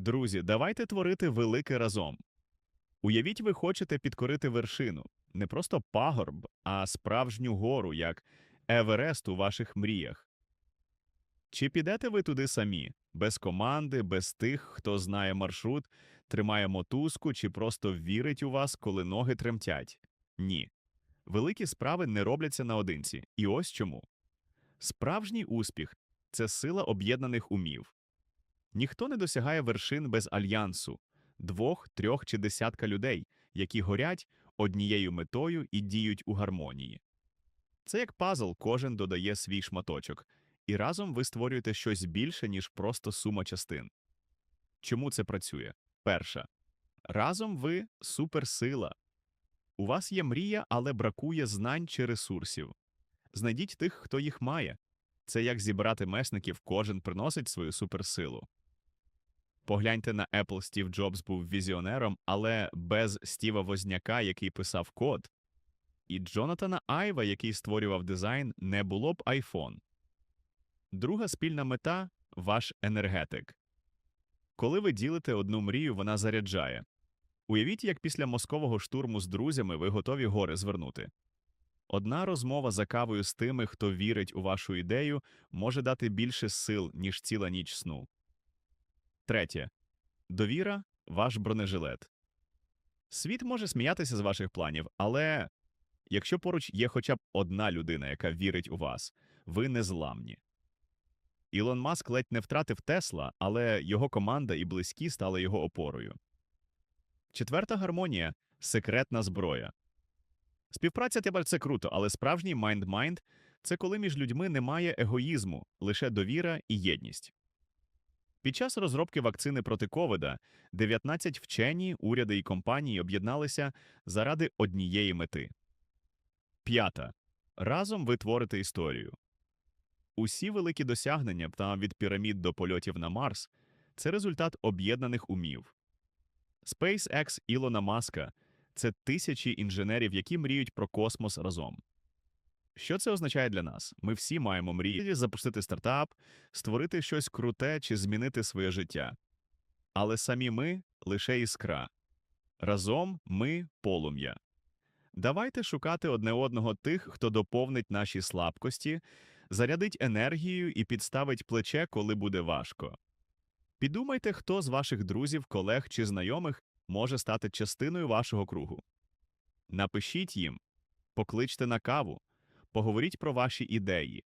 Друзі, давайте творити велике разом. Уявіть, ви хочете підкорити вершину, не просто пагорб, а справжню гору, як Еверест у ваших мріях. Чи підете ви туди самі, без команди, без тих, хто знає маршрут, тримає мотузку чи просто вірить у вас, коли ноги тремтять? Ні. Великі справи не робляться наодинці. І ось чому. Справжній успіх це сила об'єднаних умів. Ніхто не досягає вершин без альянсу двох, трьох чи десятка людей, які горять однією метою і діють у гармонії. Це як пазл, кожен додає свій шматочок, і разом ви створюєте щось більше, ніж просто сума частин. Чому це працює? Перша. Разом ви суперсила. У вас є мрія, але бракує знань чи ресурсів. Знайдіть тих, хто їх має. Це як зібрати месників, кожен приносить свою суперсилу. Погляньте на Apple Стів Джобс був візіонером, але без Стіва Возняка, який писав код, і Джонатана Айва, який створював дизайн, не було б iPhone. Друга спільна мета ваш енергетик. Коли ви ділите одну мрію, вона заряджає. Уявіть, як після мозкового штурму з друзями ви готові гори звернути. Одна розмова за кавою з тими, хто вірить у вашу ідею, може дати більше сил, ніж ціла ніч сну. Третє. Довіра ваш бронежилет. Світ може сміятися з ваших планів, але якщо поруч є хоча б одна людина, яка вірить у вас, ви незламні. Ілон Маск ледь не втратив Тесла, але його команда і близькі стали його опорою. Четверта гармонія секретна зброя. Співпраця тепер це круто, але справжній майнд-майнд це коли між людьми немає егоїзму, лише довіра і єдність. Під час розробки вакцини проти ковіда 19 вчені, уряди і компанії об'єдналися заради однієї мети. П'ята. Разом ви творите історію. Усі великі досягнення там від пірамід до польотів на Марс це результат об'єднаних умів. SpaceX Ілона Маска це тисячі інженерів, які мріють про космос разом. Що це означає для нас? Ми всі маємо мрії запустити стартап, створити щось круте чи змінити своє життя. Але самі ми лише іскра. Разом ми полум'я. Давайте шукати одне одного тих, хто доповнить наші слабкості, зарядить енергію і підставить плече, коли буде важко. Підумайте, хто з ваших друзів, колег чи знайомих може стати частиною вашого кругу. Напишіть їм, покличте на каву, поговоріть про ваші ідеї.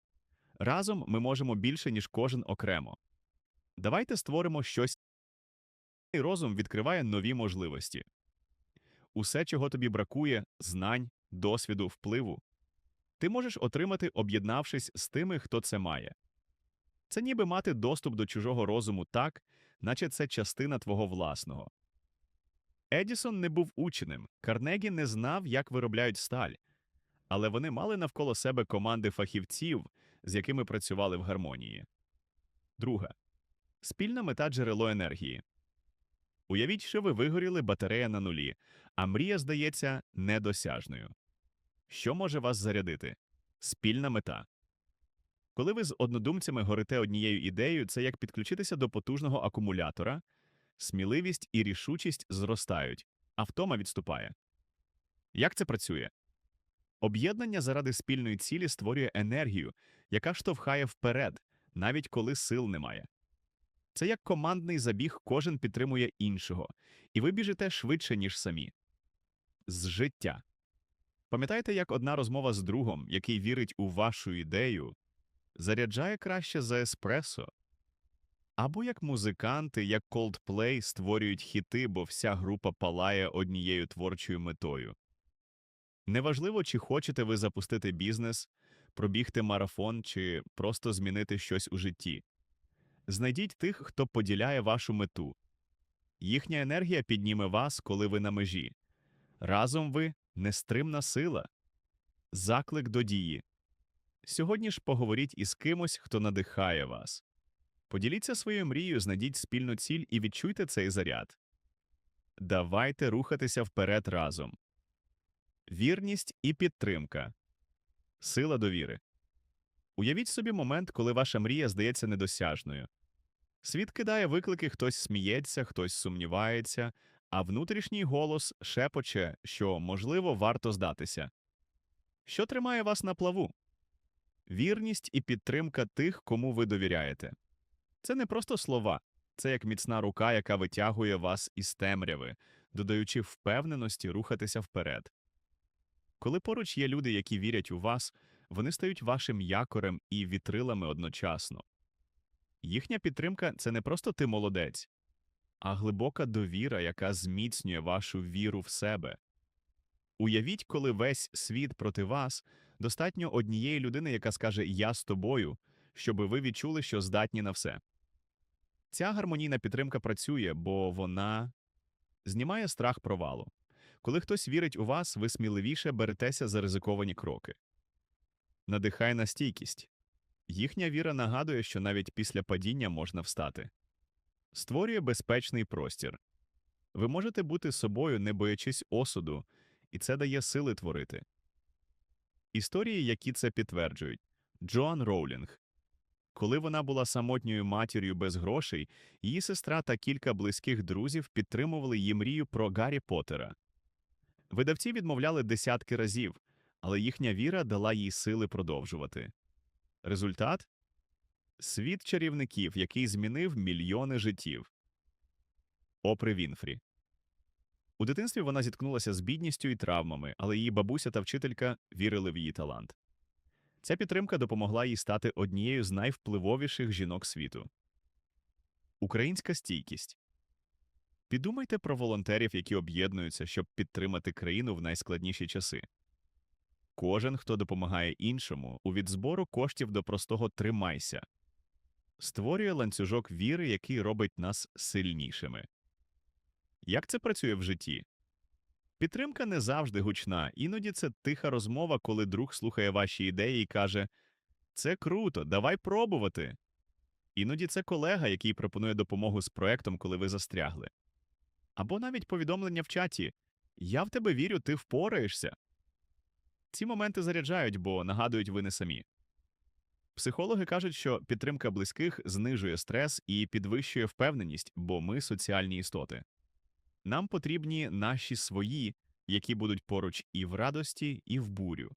Разом ми можемо більше, ніж кожен окремо. Давайте створимо щось. Розум відкриває нові можливості. Усе, чого тобі бракує, знань, досвіду, впливу, ти можеш отримати, об'єднавшись з тими, хто це має. Це ніби мати доступ до чужого розуму так, наче це частина твого власного. Едісон не був ученим, Карнегі не знав, як виробляють сталь, але вони мали навколо себе команди фахівців, з якими працювали в гармонії. Друга спільна мета джерело енергії. Уявіть, що ви вигоріли батарея на нулі, а мрія здається недосяжною. Що може вас зарядити? Спільна мета. Коли ви з однодумцями горите однією ідеєю, це як підключитися до потужного акумулятора, сміливість і рішучість зростають, а втома відступає. Як це працює? Об'єднання заради спільної цілі створює енергію, яка штовхає вперед, навіть коли сил немає. Це як командний забіг, кожен підтримує іншого, і ви біжите швидше, ніж самі. З життя. Пам'ятаєте, як одна розмова з другом, який вірить у вашу ідею, заряджає краще за еспресо? Або як музиканти, як Coldplay створюють хіти, бо вся група палає однією творчою метою. Неважливо, чи хочете ви запустити бізнес, пробігти марафон чи просто змінити щось у житті. Знайдіть тих, хто поділяє вашу мету. Їхня енергія підніме вас, коли ви на межі. Разом ви нестримна сила, заклик до дії. Сьогодні ж поговоріть із кимось, хто надихає вас. Поділіться своєю мрією, знайдіть спільну ціль і відчуйте цей заряд. Давайте рухатися вперед разом. Вірність і підтримка. Сила довіри. Уявіть собі момент, коли ваша мрія здається недосяжною. Світ кидає виклики, хтось сміється, хтось сумнівається, а внутрішній голос шепоче, що, можливо, варто здатися. Що тримає вас на плаву? Вірність і підтримка тих, кому ви довіряєте. Це не просто слова, це як міцна рука, яка витягує вас із темряви, додаючи впевненості рухатися вперед. Коли поруч є люди, які вірять у вас, вони стають вашим якорем і вітрилами одночасно. Їхня підтримка це не просто ти молодець, а глибока довіра, яка зміцнює вашу віру в себе. Уявіть, коли весь світ проти вас, достатньо однієї людини, яка скаже Я з тобою, щоби ви відчули, що здатні на все. Ця гармонійна підтримка працює, бо вона знімає страх провалу. Коли хтось вірить у вас, ви сміливіше беретеся за ризиковані кроки. Надихай на стійкість. Їхня віра нагадує, що навіть після падіння можна встати. Створює безпечний простір. Ви можете бути собою, не боячись осуду, і це дає сили творити. Історії, які це підтверджують. Джоан Роулінг. Коли вона була самотньою матір'ю без грошей, її сестра та кілька близьких друзів підтримували її мрію про Гаррі Поттера. Видавці відмовляли десятки разів, але їхня віра дала їй сили продовжувати. Результат світ чарівників, який змінив мільйони життів. Опри Вінфрі. У дитинстві вона зіткнулася з бідністю і травмами, але її бабуся та вчителька вірили в її талант. Ця підтримка допомогла їй стати однією з найвпливовіших жінок світу. Українська стійкість. Підумайте про волонтерів, які об'єднуються, щоб підтримати країну в найскладніші часи. Кожен, хто допомагає іншому, у відзбору коштів до простого тримайся, створює ланцюжок віри, який робить нас сильнішими. Як це працює в житті? Підтримка не завжди гучна, іноді це тиха розмова, коли друг слухає ваші ідеї і каже: Це круто, давай пробувати. Іноді це колега, який пропонує допомогу з проектом, коли ви застрягли. Або навіть повідомлення в чаті Я в тебе вірю, ти впораєшся. Ці моменти заряджають, бо нагадують ви не самі. Психологи кажуть, що підтримка близьких знижує стрес і підвищує впевненість, бо ми соціальні істоти. Нам потрібні наші свої, які будуть поруч і в радості, і в бурю.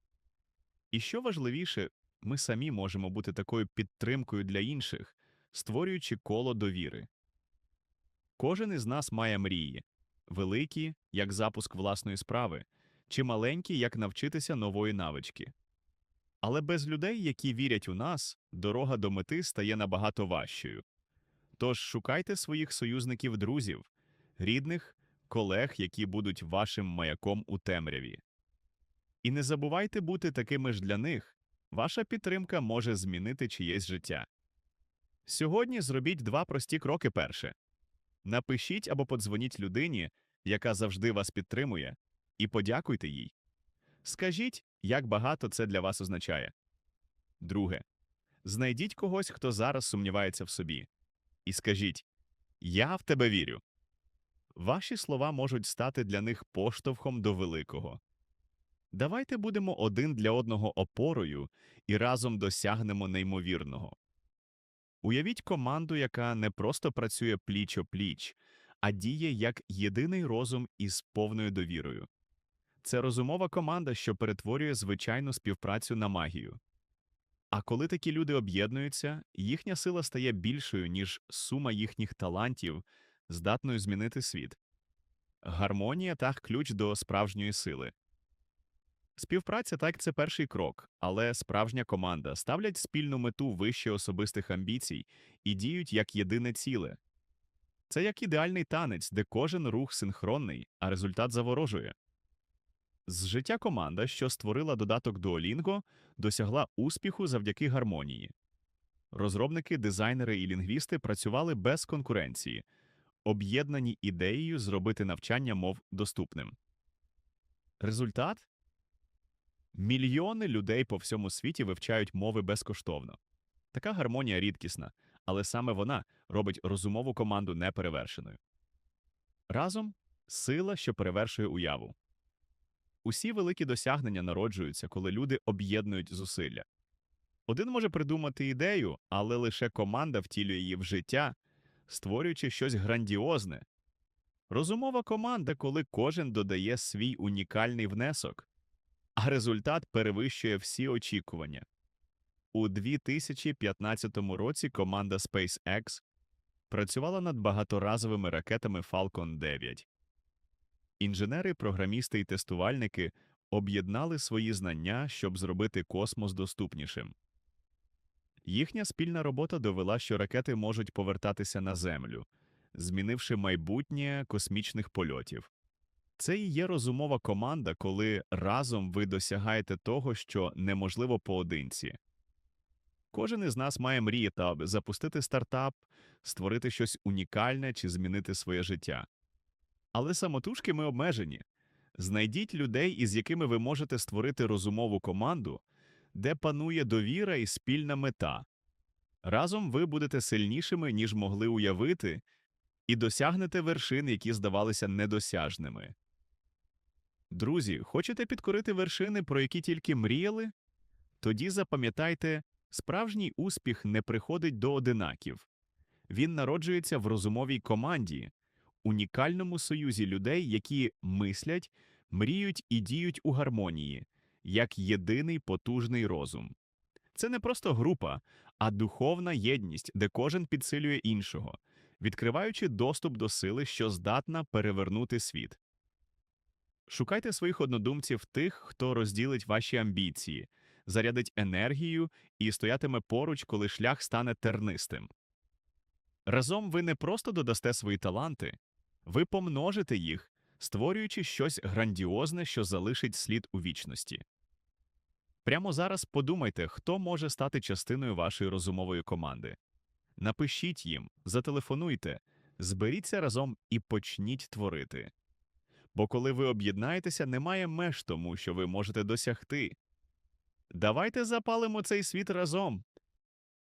І що важливіше, ми самі можемо бути такою підтримкою для інших, створюючи коло довіри. Кожен із нас має мрії великі, як запуск власної справи, чи маленькі, як навчитися нової навички. Але без людей, які вірять у нас, дорога до мети стає набагато важчою. Тож шукайте своїх союзників друзів, рідних, колег, які будуть вашим маяком у темряві. І не забувайте бути такими ж для них. Ваша підтримка може змінити чиєсь життя. Сьогодні зробіть два прості кроки перше. Напишіть або подзвоніть людині, яка завжди вас підтримує, і подякуйте їй. Скажіть, як багато це для вас означає. Друге. Знайдіть когось, хто зараз сумнівається в собі, і скажіть Я в тебе вірю. Ваші слова можуть стати для них поштовхом до великого. Давайте будемо один для одного опорою і разом досягнемо неймовірного. Уявіть команду, яка не просто працює пліч о пліч, а діє як єдиний розум із повною довірою. Це розумова команда, що перетворює звичайну співпрацю на магію. А коли такі люди об'єднуються, їхня сила стає більшою, ніж сума їхніх талантів, здатною змінити світ. Гармонія так ключ до справжньої сили. Співпраця так це перший крок, але справжня команда ставлять спільну мету вище особистих амбіцій і діють як єдине ціле. Це як ідеальний танець, де кожен рух синхронний, а результат заворожує. З життя команда, що створила додаток Duolingo, досягла успіху завдяки гармонії. Розробники, дизайнери і лінгвісти працювали без конкуренції, об'єднані ідеєю зробити навчання мов доступним. Результат мільйони людей по всьому світі вивчають мови безкоштовно. Така гармонія рідкісна, але саме вона робить розумову команду неперевершеною. Разом сила, що перевершує уяву. Усі великі досягнення народжуються, коли люди об'єднують зусилля. Один може придумати ідею, але лише команда втілює її в життя, створюючи щось грандіозне. Розумова команда, коли кожен додає свій унікальний внесок, а результат перевищує всі очікування. У 2015 році команда SpaceX працювала над багаторазовими ракетами Falcon 9. Інженери, програмісти і тестувальники об'єднали свої знання, щоб зробити космос доступнішим. Їхня спільна робота довела, що ракети можуть повертатися на Землю, змінивши майбутнє космічних польотів. Це і є розумова команда, коли разом ви досягаєте того, що неможливо поодинці. Кожен із нас має мріяти, аби запустити стартап, створити щось унікальне чи змінити своє життя. Але самотужки ми обмежені. Знайдіть людей, із якими ви можете створити розумову команду, де панує довіра і спільна мета. Разом ви будете сильнішими, ніж могли уявити, і досягнете вершин, які здавалися недосяжними. Друзі, хочете підкорити вершини, про які тільки мріяли? Тоді запам'ятайте, справжній успіх не приходить до одинаків. Він народжується в розумовій команді, унікальному союзі людей, які мислять, мріють і діють у гармонії, як єдиний потужний розум. Це не просто група, а духовна єдність, де кожен підсилює іншого, відкриваючи доступ до сили, що здатна перевернути світ. Шукайте своїх однодумців тих, хто розділить ваші амбіції, зарядить енергію і стоятиме поруч, коли шлях стане тернистим. Разом ви не просто додасте свої таланти, ви помножите їх, створюючи щось грандіозне, що залишить слід у вічності. Прямо зараз подумайте, хто може стати частиною вашої розумової команди. Напишіть їм, зателефонуйте, зберіться разом і почніть творити. Бо коли ви об'єднаєтеся, немає меж тому, що ви можете досягти. Давайте запалимо цей світ разом.